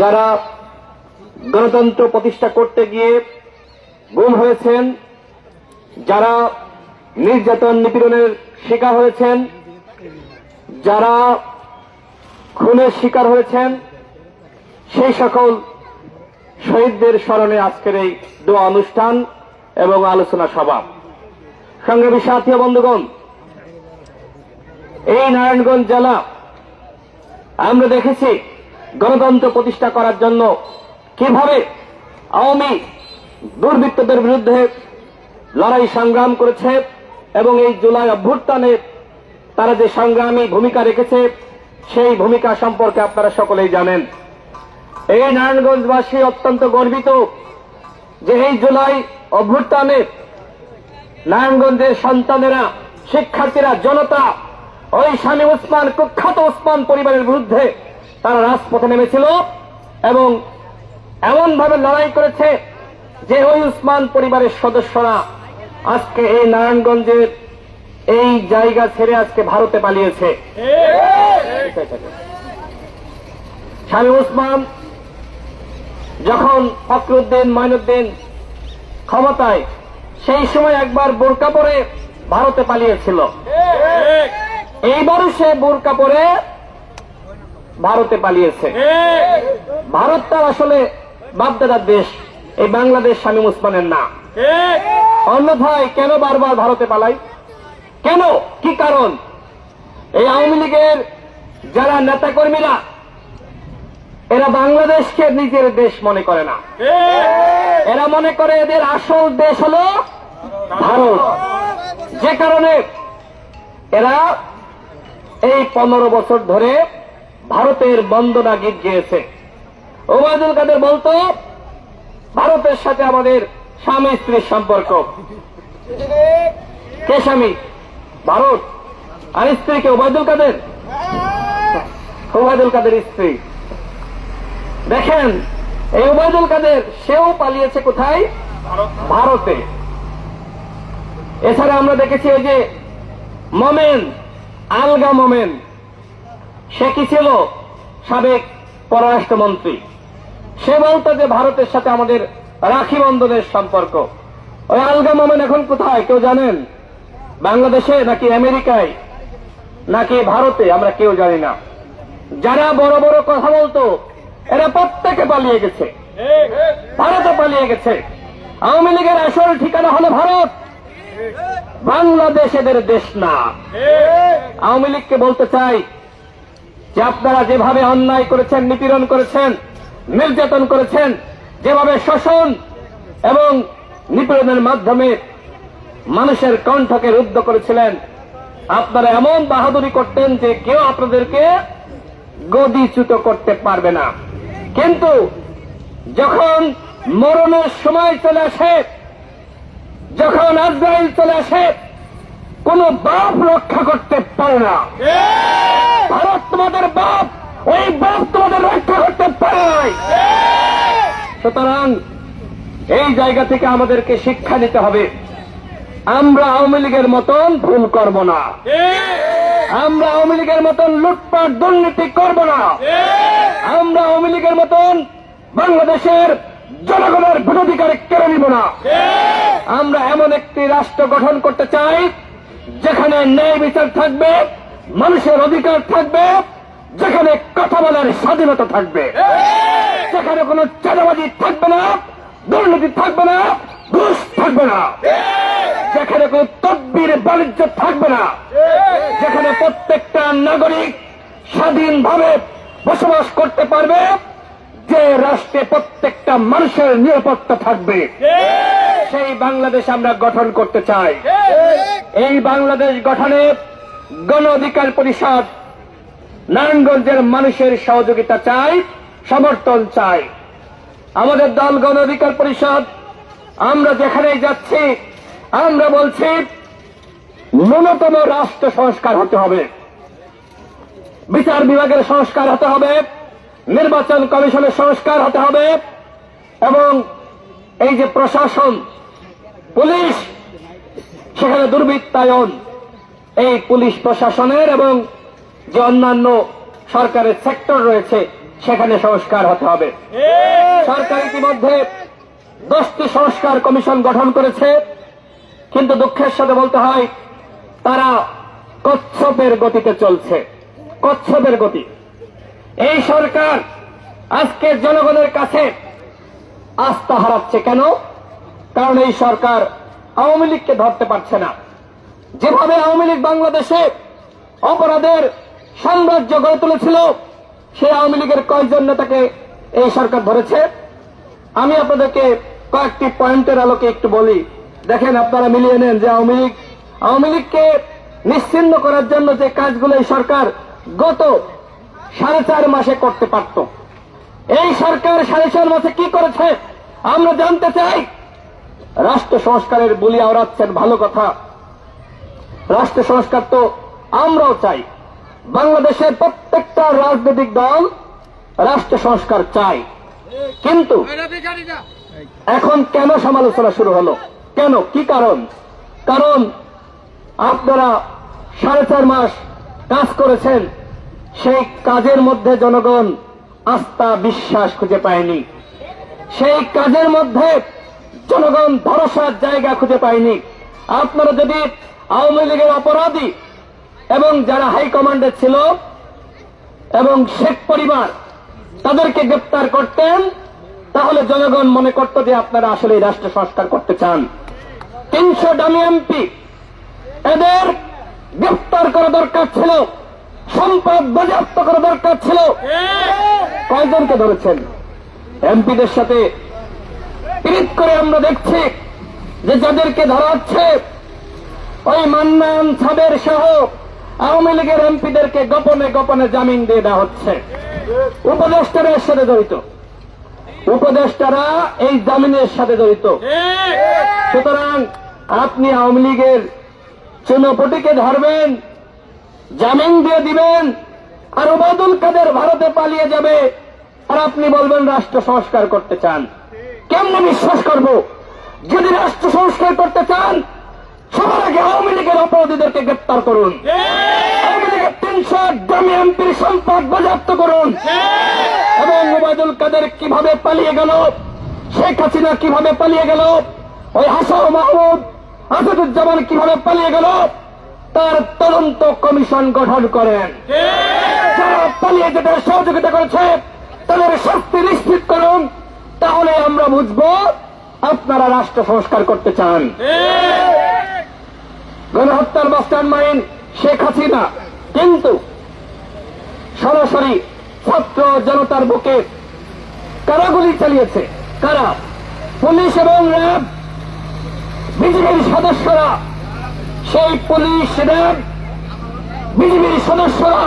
যারা গণতন্ত্র প্রতিষ্ঠা করতে গিয়ে গুম হয়েছেন, যারা নির্যাতন নিপীড়নের শিকার হয়েছেন, যারা খুনের শিকার হয়েছেন, সেই সকল শহীদদের স্মরণে আজকের এই দোয়া অনুষ্ঠান এবং আলোচনা সভা। সংগ্রামী সাথী বন্ধুগণ, এই নারায়ণগঞ্জ জেলা আমরা দেখেছি গণতন্ত্র প্রতিষ্ঠা করার জন্য কীভাবে আওয়ামী দুর্বৃত্তদের বিরুদ্ধে লড়াই সংগ্রাম করেছে এবং এই জুলাই অভ্যুত্থানে তারা যে সংগ্রামী ভূমিকা রেখেছে, সেই ভূমিকা সম্পর্কে আপনারা সকলেই জানেন। এই নারায়ণগঞ্জবাসী অত্যন্ত গর্বিত যে এই জুলাই অভ্যুত্থানে নারায়ণগঞ্জের সন্তানেরা, শিক্ষার্থীরা, জনতা, ওই স্বামী ওসমান কুখ্যাত ওসমান পরিবারের বিরুদ্ধে তারা রাজপথে নেমেছিল এবং এমন ভাবে লড়াই করেছে যে ওই উসমান পরিবারের সদস্যরা আজকে এই নারায়ণগঞ্জের এই জায়গা ছেড়ে আজকে ভারতে পালিয়েছে। স্বামী উসমান যখন ফখরুদ্দিন মাইনুদ্দিন ক্ষমতায়, সেই সময় একবার বোরকা পরে ভারতে পালিয়েছিল। এইবারও সে বোরকা পরে ভারতে পালিয়েছে। ভারত তার আসলে বাপদাদার দেশ। এই বাংলাদেশ স্বামী উসমানের না। অন্যথায় কেন বারবার ভারতে পালাই? কেন? কি কারণ? এই আওয়ামী লীগের যারা নেতাকর্মীরা এরা বাংলাদেশকে নিজের দেশ মনে করে না। এরা মনে করে এদের আসল দেশ হল ভারত। যে কারণে এরা এই পনেরো বছর ধরে ভারতের বন্দনা গীত গেয়েছে ওবায়দুল কাদের বলতো, ভারতের সাথে আমাদের স্বামী স্ত্রীর সম্পর্ক। কে স্বামী? ভারত। আর স্ত্রীকে ওবায়দুল কাদের? ওবায়দুল কাদের স্ত্রী। দেখেন, এই ওবায়দুল কাদের, সেও পালিয়েছে কোথায়? ভারতে। এছাড়া আমরা দেখেছি ওই যে মোমেন, আলগা মোমেন। সে কি ছিল? সাবেক পররাষ্ট্রমন্ত্রী। সে বলতো যে ভারতের সাথে আমাদের রাখি বন্ধনের সম্পর্ক। ওই আলগা মোমেন এখন কোথায়, কেউ জানেন? বাংলাদেশে নাকি আমেরিকায়? নাকি ভারতে? আমরা কেউ জানি না। যারা বড় বড় কথা বলতো, এরা প্রত্যেকে পালিয়ে গেছে। ভারতে পালিয়ে গেছে। আওয়ামী লীগের আসল ঠিকানা হলো ভারত। বাংলাদেশ এদের দেশ না। আওয়ামী লীগকে বলতে চাই যে আপনারা যেভাবে অন্যায় করেছেন, নিপীড়ন করেছেন, নির্যাতন করেছেন, যেভাবে শোষণ এবং নিপীড়নের মাধ্যমে মানুষের কণ্ঠকে রুদ্ধ করেছিলেন, আপনারা এমন বাহাদুরি করতেন যে কেউ আপনাদেরকে গদিচ্যুত করতে পারবে না। কিন্তু যখন মরণের সময় চলে আসে, যখন আজরাইল চলে আসে কোন বাপ রক্ষা করতে পারে না। ভারত তোমাদের বাপ ওই বাপ তোমাদের রক্ষা করতে পারে নাই। সুতরাং এই জায়গা থেকে আমাদেরকে শিক্ষা নিতে হবে আমরা আওয়ামী লীগের মতন ভুল করব না। আমরা আওয়ামী লীগের মতন লুটপাট দুর্নীতি করব না। আমরা আওয়ামী লীগের মতন বাংলাদেশের জনগণের ভোটাধিকার কেড়ে নিব না। আমরা এমন একটি রাষ্ট্র গঠন করতে চাই যেখানে ন্যায় বিচার থাকবে, মানুষের অধিকার থাকবে, যেখানে কথা বলার স্বাধীনতা থাকবে। যেখানে কোনো চাঁদাবাজি থাকবে না, দুর্নীতি থাকবে না, ঘুষ থাকবে না। যেখানে কোনো তদ্বির, বাণিজ্য থাকবে না। যেখানে প্রত্যেকটা নাগরিক স্বাধীনভাবে বসবাস করতে পারবে, যে রাষ্ট্রে প্রত্যেকটা মানুষের নিরাপত্তা থাকবে। সেই বাংলাদেশ আমরা গঠন করতে চাই। এই বাংলাদেশ গঠনে গণ অধিকার পরিষদ নারায়ণগঞ্জের মানুষের সহযোগিতা চাই, সমর্থন চাই। আমাদের দল গণ অধিকার পরিষদ, আমরা যেখানেই যাচ্ছি, আমরা বলছি, ন্যূনতম রাষ্ট্র সংস্কার হতে হবে। বিচার বিভাগের সংস্কার হতে হবে, নির্বাচন কমিশনের সংস্কার হতে হবে, এবং এই যে প্রশাসন, পুলিশ সেখানে দুর্বৃত্তায়ন এই পুলিশ প্রশাসনের এবং যে অন্যান্য সরকারের সেক্টর রয়েছে, সেখানে সংস্কার হতে হবে। সরকার ইতিমধ্যে দশটি সংস্কার কমিশন গঠন করেছে, কিন্তু দুঃখের সাথে বলতে হয়, তারা কচ্ছপের গতিতে চলছে। কচ্ছপের গতি। এই সরকার আজকে জনগণের কাছে আস্থা হারাচ্ছে কেন? কারণ এই সরকার আওয়ামী লীগকে ধরতে পারছে না। যেভাবে আওয়ামী লীগ বাংলাদেশে অপরাধের সাম্রাজ্য গড়ে তুলেছিল সেই আওয়ামী লীগের কয়েকজন নেতাকে এই সরকার ধরেছে? আমি আপনাদেরকে কয়েকটি পয়েন্টের আলোকে একটু বলি। দেখেন আপনারা মিলিয়ে নেন যে আওয়ামী লীগ, আওয়ামী লীগকে নিশ্চিন্ন করার জন্য যে কাজগুলো এই সরকার গত সাড়ে চার মাসে করতে পারত। এই সরকার সাড়ে চার মাসে কি করেছে? আমরা জানতে চাই রাষ্ট্র সংস্কারের বলি আওড়াচ্ছেন ভালো কথা। রাষ্ট্র সংস্কার তো আমরাও চাই। বাংলাদেশের প্রত্যেকটা রাজনৈতিক দল রাষ্ট্র সংস্কার চাই কিন্তু এখন কেন সমালোচনা শুরু হলো? কেন? কি কারণ? কারণ আপনারা সাড়ে চার মাস কাজ করেছেন, সেই কাজের মধ্যে জনগণ আস্থা বিশ্বাস খুঁজে পায়নি। সেই কাজের মধ্যে জনগণ ভরসার জায়গা খুঁজে পায়নি। আপনারা যদি আওয়ামী লীগের অপরাধী এবং যারা হাইকমান্ডে ছিল এবং শেখ পরিবার তাদেরকে গ্রেপ্তার করতেন তাহলে জনগণ মনে করত যে আপনারা আসলে রাষ্ট্র সংস্কার করতে চান। তিনশো ডামি এমপি এদের গ্রেপ্তার করা দরকার ছিল। সম্পদ বাজেয়াপ্ত করা দরকার ছিল। কয়জনকে ধরেছেন? এমপিদের সাথে পিরিত করে আমরা দেখছি যে যাদেরকে ধরা হচ্ছে, ওই মান্নান ছাদের সহ আওয়ামী লীগের এমপিদেরকে গোপনে গোপনে জামিন দিয়ে দেওয়া হচ্ছে। উপদেষ্টারা এর সাথে জড়িত। উপদেষ্টারা এই জামিনের সাথে জড়িত। সুতরাং আপনি আওয়ামী লীগের চুনপটিকে ধরবেন, জামিন দিয়ে দিবেন, আর ওবায়দুল কাদের ভারতে পালিয়ে যাবে, আর আপনি বলবেন রাষ্ট্র সংস্কার করতে চান। কেমনে বিশ্বাস করব? যদি রাষ্ট্র সংস্কার করতে চান, সবার আগে আওয়ামী লীগের অপরাধীদেরকে গ্রেপ্তার করুন। আওয়ামী লীগের তিনশো দামি এমপির সম্পদ বাজেয়াপ্ত করুন। এবং ওবায়দুল কাদের কীভাবে পালিয়ে গেল, শেখ হাসিনা কীভাবে পালিয়ে গেল, ওই হাসান মাহমুদ আসাদুজ্জামান কীভাবে পালিয়ে গেল, তার তদন্ত কমিশন গঠন করেন। যারা পালিয়ে যেতে সহযোগিতা করেছে, তাদের শক্তি নিশ্চিত করুন। তাহলে আমরা বুঝব আপনারা রাষ্ট্র সংস্কার করতে চান। গণহত্যার মাস্টার মাইন শেখ হাসিনা। কিন্তু সরাসরি ছাত্র জনতার বুকে কারা গুলি চালিয়েছে? কারা? পুলিশ এবং র্যাব? বিজেপির সদস্যরা? সেই পুলিশ র্যাব? বিজেপির সদস্যরা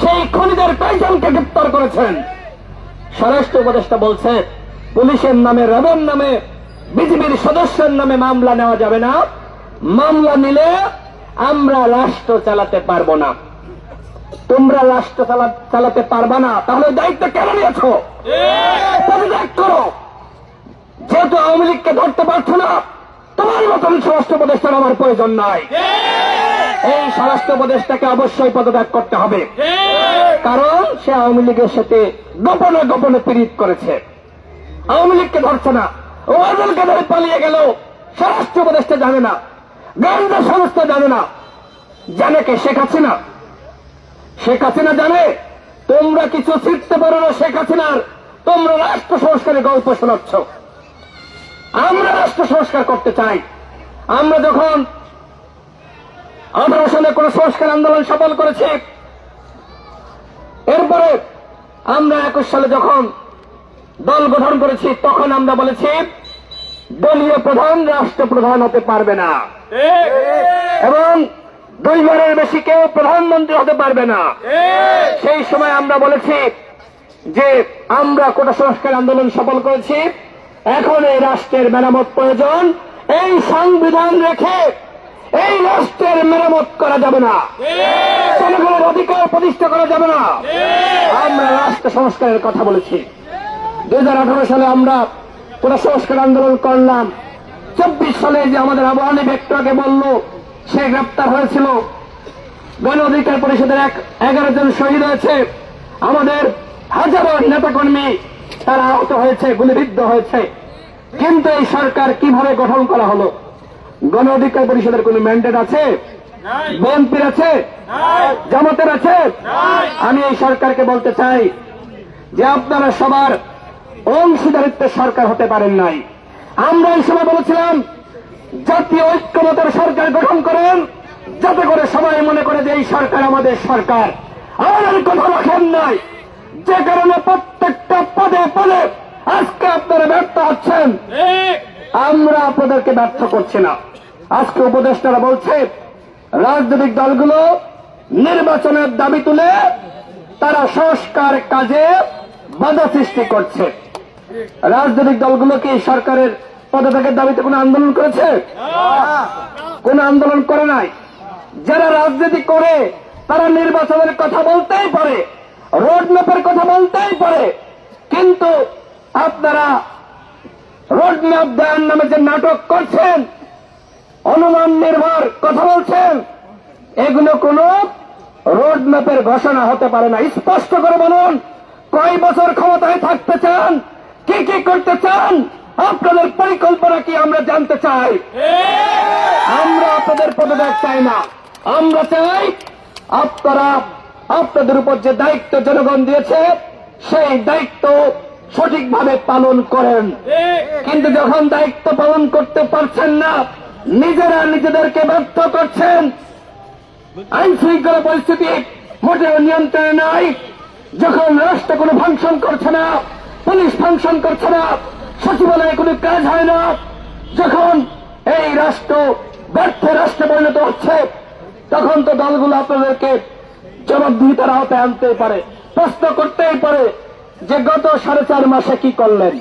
সেই খনিদের কয়েকজনকে গ্রেপ্তার করেছেন। স্বরাষ্ট্র উপদেষ্টা বলছে পুলিশের নামে, র্যাবের নামে বিজেপির সদস্যের নামে মামলা নেওয়া যাবে না। মামলা নিলে আমরা রাষ্ট্র চালাতে পারব না। তোমরা রাষ্ট্র চালাতে পারবা না। তাহলে দায়িত্ব কেন নিয়েছ? করো। যেহেতু আওয়ামী লীগকে ধরতে পারছ না, তোমার মতন স্বরাষ্ট্র উপদেষ্টার আমার প্রয়োজন নাই। এই স্বরাষ্ট্র উপদেষ্টাকে অবশ্যই পদত্যাগ করতে হবে। কারণ সে আওয়ামী লীগের সাথে গোপনে গোপনে পীড়িত করেছে। আওয়ামী লীগকে ধরছে না। ওয়াজুল কাদের পালিয়ে গেল। স্বরাষ্ট্র উপদেষ্টা জানে না। গোয়েন্দা সংস্থা জানে না। জানে কে? শেখ হাসিনা। শেখ হাসিনা জানে, তোমরা কিছু শিখতে পারো না শেখ হাসিনার। তোমরা রাষ্ট্র সংস্কারের গল্প শোনাচ্ছ। আমরা রাষ্ট্র সংস্কার করতে চাই। আমরা যখন আঠারো সালে কোন সংস্কার আন্দোলন সফল করেছি, এরপরে আমরা একুশ সালে যখন দল গঠন করেছি, তখন আমরা বলেছি, দলীয় প্রধান রাষ্ট্রপ্রধান হতে পারবে না। এবং দুইবারের বেশি কেউ প্রধানমন্ত্রী হতে পারবে না। সেই সময় আমরা বলেছি যে, আমরা কোটা সংস্কার আন্দোলন সফল করেছি, এখন এই রাষ্ট্রের মেরামত প্রয়োজন, এই সংবিধান রেখে এই রাষ্ট্রের মেরামত করা যাবে না। জনগণের অধিকার প্রতিষ্ঠা করা যাবে না। আমরা রাষ্ট্র সংস্কারের কথা বলেছি। দু হাজার আঠারো সালে আমরা পুরো সংস্কার আন্দোলন করলাম। চব্বিশ সালে যে আমাদের আবহানী ব্যক্তকে বলল সে গ্রেপ্তার হয়েছিল। গণ অধিকার পরিষদের এক এগারো জন শহীদ হয়েছে। আমাদের হাজারো নেতাকর্মী তারা আহত হয়েছে গুলিবিদ্ধ হয়েছে। কিন্তু এই সরকার কীভাবে গঠন করা হলো? গণ অধিকার পরিষদের কোন ম্যান্ডেট আছে? বিএনপির আছে? জামাতের আছে? আমি এই সরকারকে বলতে চাই যে আপনারা সবার অংশীদারিত্বের সরকার হতে পারেন নাই। আমরা এই সময় বলেছিলাম, জাতীয় ঐক্যমতের সরকার গঠন করেন, যাতে করে সবাই মনে করে যে এই সরকার আমাদের সরকার। আমাদের কথা রাখেন নাই। যে কারণে প্রত্যেকটা পদে পদে আজকে আপনারা ব্যর্থ হচ্ছেন। আমরা আপনাদেরকে ব্যর্থ করছি না। আজকে উপদেষ্টারা বলছে, রাজনৈতিক দলগুলো নির্বাচনের দাবি তুলে তারা সংস্কার কাজে বাধা সৃষ্টি করছে। রাজনৈতিক দলগুলো কি সরকারের পদত্যাগের দাবিতে কোনো আন্দোলন করেছে? কোন আন্দোলন করে নাই। যারা রাজনীতি করে, তারা নির্বাচনের কথা বলতেই পারে রোড ম্যাপের কথা বলতেই পারে, কিন্তু আপনারা রোড ম্যাপ দেওয়ার নামে যে নাটক করছেন, অনুমান নির্ভর কথা বলছেন, এগুলো কোন রোড ম্যাপের ঘোষণা হতে পারে না। স্পষ্ট করে বলুন, কয় বছর ক্ষমতায় থাকতে চান? কি কি করতে চান? আপনাদের পরিকল্পনা কি আমরা জানতে চাই? আমরা আপনাদের পদত্যাগ চাই না। আমরা চাই আপনারা আপনাদের উপর যে দায়িত্ব জনগণ দিয়েছে, সেই দায়িত্ব সঠিকভাবে পালন করেন। কিন্তু যখন দায়িত্ব পালন করতে পারছেন না, নিজেরা নিজেদেরকে ব্যর্থ করছেন। আইন শৃঙ্খলা পরিস্থিতি মোটেও নিয়ন্ত্রণে নাই। যখন রাষ্ট্র কোনো ফাংশন করছে না পুলিশ ফাংশন করছে না, সচিবালয়ে কোনো কাজ হয় না। যখন এই রাষ্ট্র ব্যর্থ রাষ্ট্রে পরিণত হচ্ছে, তখন তো দলগুলো আপনাদেরকে জবাবদিহিতার আওতায় আনতেই পারে, প্রশ্ন করতেই পারে যে গত সাড়ে চার মাসে কি করলেন।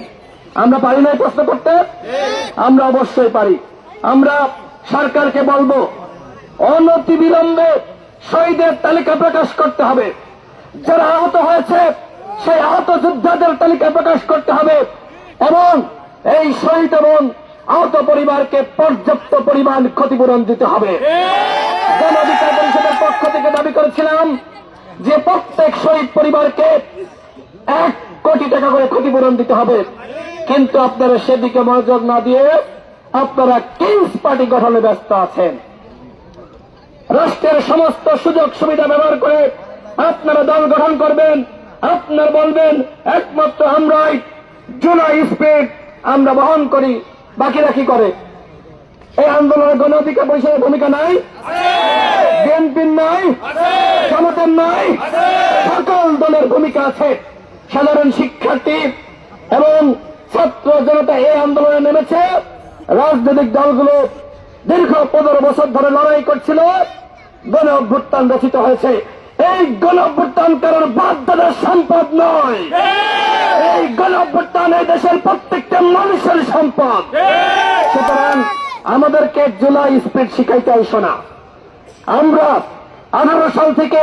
আমরা পারি না এই প্রশ্ন করতে? আমরা অবশ্যই পারি। আমরা সরকারকে বলব অনতি বিলম্বে শহীদের তালিকা প্রকাশ করতে হবে। যারা আহত হয়েছে সেই আহত যোদ্ধাদের তালিকা প্রকাশ করতে হবে এবং এই শহীদ এবং আহত পরিবারকে পর্যাপ্ত পরিমাণ ক্ষতিপূরণ দিতে হবে। গণধিকার পরিষদের পক্ষ থেকে দাবি করেছিলাম যে প্রত্যেক শহীদ পরিবারকে এক কোটি টাকা করে ক্ষতিপূরণ দিতে হবে। কিন্তু আপনারা সেদিকে মনোযোগ না দিয়ে আপনারা কিংস পার্টি গঠনে ব্যস্ত আছেন। রাষ্ট্রের সমস্ত সুযোগ সুবিধা ব্যবহার করে আপনারা দল গঠন করবেন। আপনার বলবেন, একমাত্র আমরাই জুলাই স্পিড আমরা বহন করি, বাকিরা কি করে? এই আন্দোলনের গণ অধিকার পরিষদের ভূমিকা নাই? বিএনপির নাই? জামাতের নাই? সকল দলের ভূমিকা আছে। সাধারণ শিক্ষার্থী এবং ছাত্র জনতা এই আন্দোলনে নেমেছে। রাজনৈতিক দলগুলো দীর্ঘ পনেরো বছর ধরে লড়াই করছিল। গণ অভ্যুত্থান রচিত হয়েছে। এই গণ অভ্যুত্থান কারণ বাধ্যতার সম্পদ নয়। এই গণ এই দেশের প্রত্যেকটা মানুষের সম্পদ। সুতরাং আমাদেরকে জুলাই স্পিড শিখাইতে আইসো না। আমরা আঠারো সাল থেকে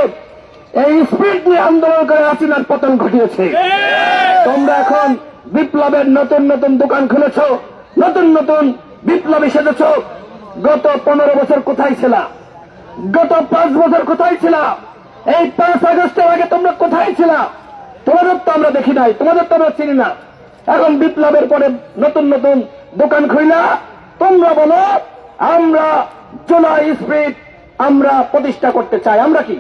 এই স্পিড নিয়ে আন্দোলন করে হাসিনার পতন ঘটিয়েছে। তোমরা এখন বিপ্লবের নতুন নতুন দোকান খুলেছ, নতুন নতুন বিপ্লবী সেজেছ। গত পনেরো বছর কোথায় ছিল? গত পাঁচ বছর কোথায় ছিল? এই পাঁচ আগস্টের আগে তোমরা কোথায় ছিল? তোমাদের তো আমরা দেখি নাই, তোমাদের তো আমরা চিনি না। এখন বিপ্লবের পরে নতুন নতুন দোকান খুইলা। তোমরা বলো, আমরা জুলাই স্পিড আমরা প্রতিষ্ঠা করতে চাই। আমরা কি?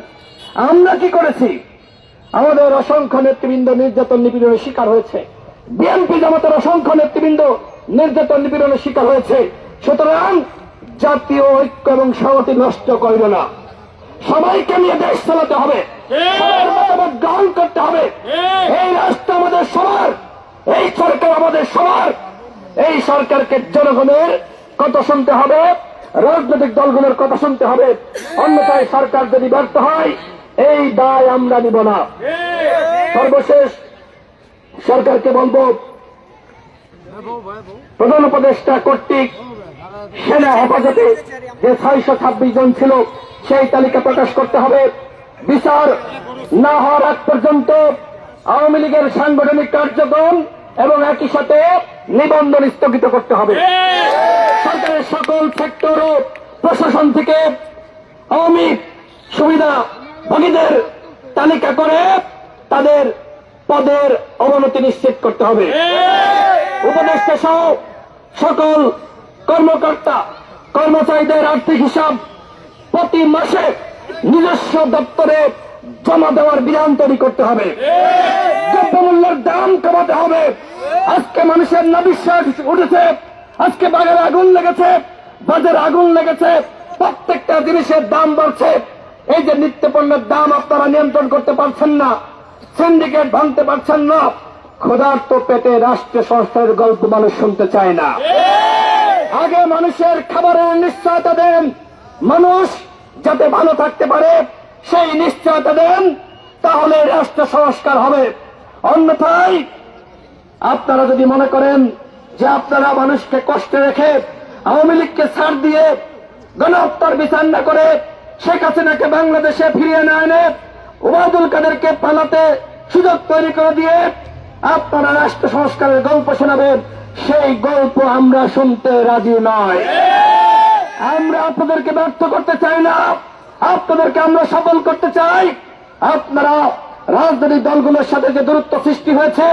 আমরা কি করেছি? আমাদের অসংখ্য নেতৃবৃন্দ নির্যাতন নিপীড়নের শিকার হয়েছে। বিএনপি জামাতের অসংখ্য নেতৃবৃন্দ নির্যাতন নিপীড়নের শিকার হয়েছে। সুতরাং জাতীয় ঐক্য এবং সংহতি নষ্ট করবে না। সবাইকে নিয়ে দেশ চালাতে হবে। সবার মতামত গ্রহণ করতে হবে। এই রাষ্ট্র আমাদের সবার এই সরকার আমাদের সবার। এই সরকারকে জনগণের কথা শুনতে হবে রাজনৈতিক দলগুলোর কথা শুনতে হবে। অন্যথায় সরকার যদি ব্যর্থ হয় এই দায় আমরা নিব না। সর্বশেষ সরকারকে বলব প্রধান উপদেষ্টা কর্তৃক সেনা হেফাজতে যে ছয়শো ছাব্বিশ জন ছিল সেই তালিকা প্রকাশ করতে হবে। বিচার না হওয়ার আগ পর্যন্ত আওয়ামী লীগের সাংগঠনিক কার্যক্রম এবং একই সাথে নিবন্ধন স্থগিত করতে হবে। সরকারের সকল সেক্টর ও প্রশাসন থেকে আওয়ামী সুবিধা ভোগীদের তালিকা করে তাদের পদের অবনতি নিশ্চিত করতে হবে। উপদেষ্টা সহ সকল কর্মকর্তা, কর্মচারীদের আর্থিক হিসাব প্রতি মাসে নিজস্ব দপ্তরে জমা দেওয়ার বিধান তৈরি করতে হবে। দ্রব্যমূল্যের দাম কমাতে হবে। আজকে মানুষের নবিশ্বাস উঠেছে আজকে বাজারে আগুন লেগেছে বাজারে আগুন লেগেছে প্রত্যেকটা জিনিসের দাম বাড়ছে। এই যে নিত্য পণ্যের দাম আপনারা নিয়ন্ত্রণ করতে পারছেন না সিন্ডিকেট ভাঙতে পারছেন না ক্ষুধার্ত পেটে রাষ্ট্রীয় সংস্থার গল্প মানুষ শুনতে চায় না। আগে মানুষের খাবারের নিশ্চয়তা দেন মানুষ যাতে ভালো থাকতে পারে, সেই নিশ্চয়তা দেন, তাহলে রাষ্ট্র সংস্কার হবে। অন্যথায় আপনারা যদি মনে করেন যে আপনারা মানুষকে কষ্টে রেখে আওয়ামী লীগকে ছাড় দিয়ে গণহত্যার বিচার না করে শেখ হাসিনাকে বাংলাদেশে ফিরিয়ে না এনে ওবায়দুল কাদেরকে পালাতে সুযোগ তৈরি করে দিয়ে আপনারা রাষ্ট্র সংস্কারের গল্প শোনাবেন, সেই গল্প আমরা শুনতে রাজি নয়। আমরা আপনাদেরকে ব্যর্থ করতে চাই না। আপনাদেরকে আমরা সফল করতে চাই। আপনারা রাজনৈতিক দলগুলোর সাথে যে দূরত্ব সৃষ্টি হয়েছে,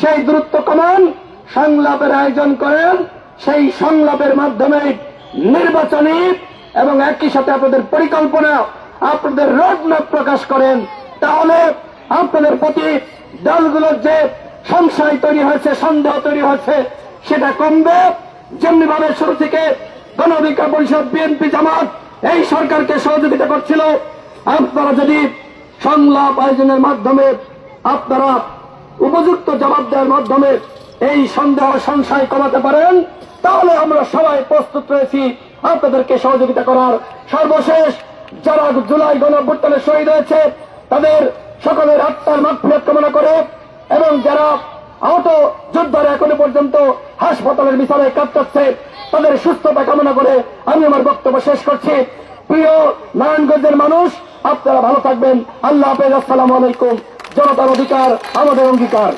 সেই দূরত্ব কমান, সংলাপের আয়োজন করেন, সেই সংলাপের মাধ্যমে নির্বাচনী এবং একই সাথে আপনাদের পরিকল্পনা, আপনাদের রোডম্যাপ প্রকাশ করেন। তাহলে আপনাদের প্রতি দলগুলোর যে সংশয় তৈরি হয়েছে, সন্দেহ তৈরি হয়েছে, সেটা কমবে। যেমনি ভাবে শুরু থেকে গণ পরিষদ বিএনপি জামাত, এই সরকারকে সহযোগিতা করছিল। আপনারা যদি সংলাপ আয়োজনের মাধ্যমে আপনারা উপযুক্ত জবাব দেওয়ার মাধ্যমে এই সন্দেহ সংশয় কমাতে পারেন, তাহলে আমরা সবাই প্রস্তুত রয়েছি আপনাদেরকে সহযোগিতা করার। সর্বশেষ, যারা জুলাই গণঅভ্যুত্থানে শহীদ হয়েছে, তাদের সকলের আত্মার মাগফিরাত কামনা করে এবং যারা আহত যোদ্ধারা এখনও পর্যন্ত হাসপাতালের বিছানায় কাটাচ্ছে তাদের সুস্থতা কামনা করে আমি আমার বক্তব্য শেষ করছি। প্রিয় নারায়ণগঞ্জের মানুষ, আপনারা ভালো থাকবেন। আল্লাহ হাফেজ, আসসালামু আলাইকুম। জনতার অধিকার আমাদের অঙ্গীকার।